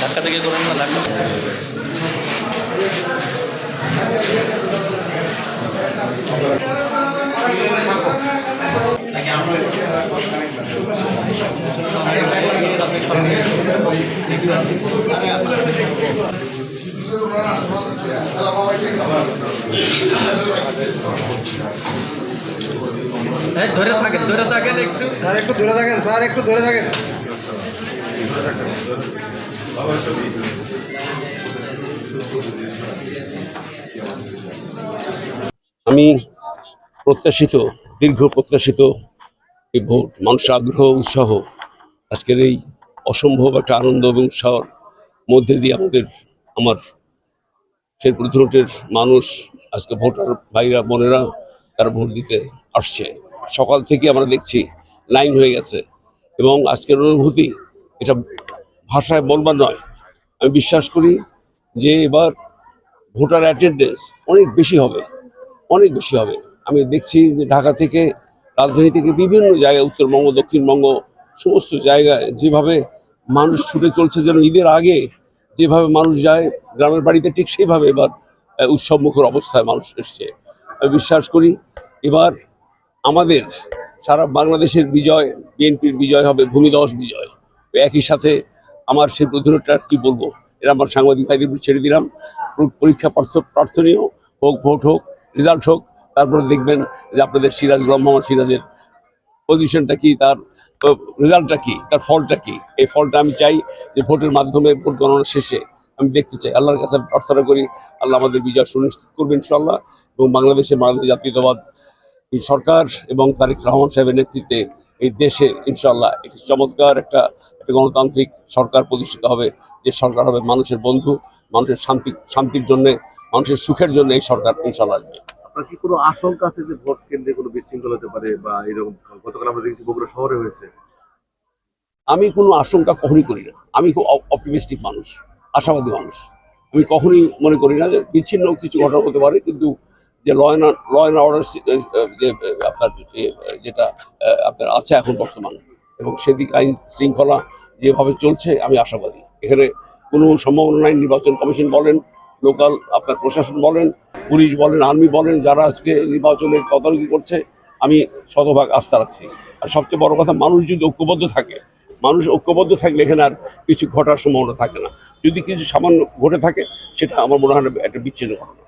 ধাক্কা থেকে করেন না ধাক্কা। এই ধরে থাকেন ধরে থাকেন একটু। স্যার একটু দূরে থাকেন স্যার একটু দূরে থাকেন। আমি প্রত্যাশিত দীর্ঘ প্রত্যাশিত এই ভোট মানুষের আগ্রহ উৎসাহ আজকের এই অসম্ভব একটা আনন্দ এবং উৎসাহর মধ্যে দিয়ে আমাদের আমার শেরপুর ধুরটের মানুষ আজকে ভোটার ভাইরা, বোনেরা, তারা ভোট দিতে আসছে। সকাল থেকে আমরা দেখছি, লাইন হয়ে গেছে। এবং আজকের অনুভূতি, এটা ভাষায় বলবার নয়। আমি বিশ্বাস করি যে এবার ভোটার অ্যাটেন্ডেন্স অনেক বেশি হবে, অনেক বেশি হবে। আমি দেখছি যে ঢাকা থেকে রাজধানী থেকে বিভিন্ন জায়গায়, উত্তরবঙ্গ, দক্ষিণবঙ্গ, সমস্ত জায়গায় যেভাবে মানুষ ছুটে চলছে, যেন ঈদের আগে যেভাবে মানুষ যায়, গ্রামের বাড়িতে ঠিক সেইভাবে এবার উৎসবমুখর অবস্থায় মানুষ এসছে। আমি বিশ্বাস করি, এবার আমাদের সারা বাংলাদেশের বিজয়, বিএনপির বিজয় হবে ভূমিদস বিজয়। একই সাথে আমার সেই প্রতিরোধটা কি বলব? এটা আমার সাংবাদিক ভাইদের ছেড়ে দিলাম। পরীক্ষা প্রার্থ- প্রার্থনীয়, হোক, ভোট হোক, রেজাল্ট হোক, তারপরে দেখবেন যে আপনাদের সিরাজ গোলাম সিরাজের পজিশনটা কি, তার রেজাল্টটা কি, তার ফলটা কি? এই ফলটা আমি চাই যে ভোটের মাধ্যমে ভোট গণনা শেষে আমি দেখতে চাই। আল্লাহর কাছে প্রার্থনা করি আল্লাহ আমাদের বিজয় সুনিশ্চিত করবেন ইনশাল্লাহ এবং বাংলাদেশে বাংলাদেশ জাতীয়তাবাদ এই সরকার এবং তারেক রহমান সাহেবের নেতৃত্বে এই দেশে ইনশাল্লাহ একটি চমৎকার একটা একটা গণতান্ত্রিক সরকার প্রতিষ্ঠিত হবে। যে সরকার হবে মানুষের বন্ধু মানুষের শান্তি শান্তির জন্য মানুষের সুখের জন্য এই সরকার ইনশাল্লাহ আসবে। আপনার কি কোনো আশঙ্কা আছে যে ভোট কেন্দ্রে কোনো বিশৃঙ্খল হতে পারে বা এরকম গতকাল আমরা দেখছি বগুড়া শহরে হয়েছে? আমি কোনো আশঙ্কা কখনই করি না। আমি খুব অপটিমিস্টিক মানুষ। আশাবাদী মানুষ। আমি কখনই মনে করি না যে বিচ্ছিন্ন কিছু ঘটনা হতে পারে, কিন্তু যে law and law and order যে আপনার যেটা আপনার আছে এখন বর্তমান, এবং সেদিক আইন শৃঙ্খলা যেভাবে চলছে, আমি আশাবাদী। এখানে কোনো সম্ভাবনা নাই, নির্বাচন কমিশন বলেন, লোকাল আপনার প্রশাসন বলেন, পুলিশ বলেন, আর্মি বলেন, যারা আজকে নির্বাচনের তদারকি করছে, আমি শতভাগ আস্থা রাখছি। আর সবচেয়ে বড় কথা, মানুষ যদি ঐক্যবদ্ধ থাকে মানুষ ঐক্যবদ্ধ থাকলে এখানে আর কিছু ঘটার সম্ভাবনা থাকে না। যদি কিছু সামান্য ঘটে থাকে, সেটা আমার মনে হয় একটা বিচ্ছিন্ন ঘটনা।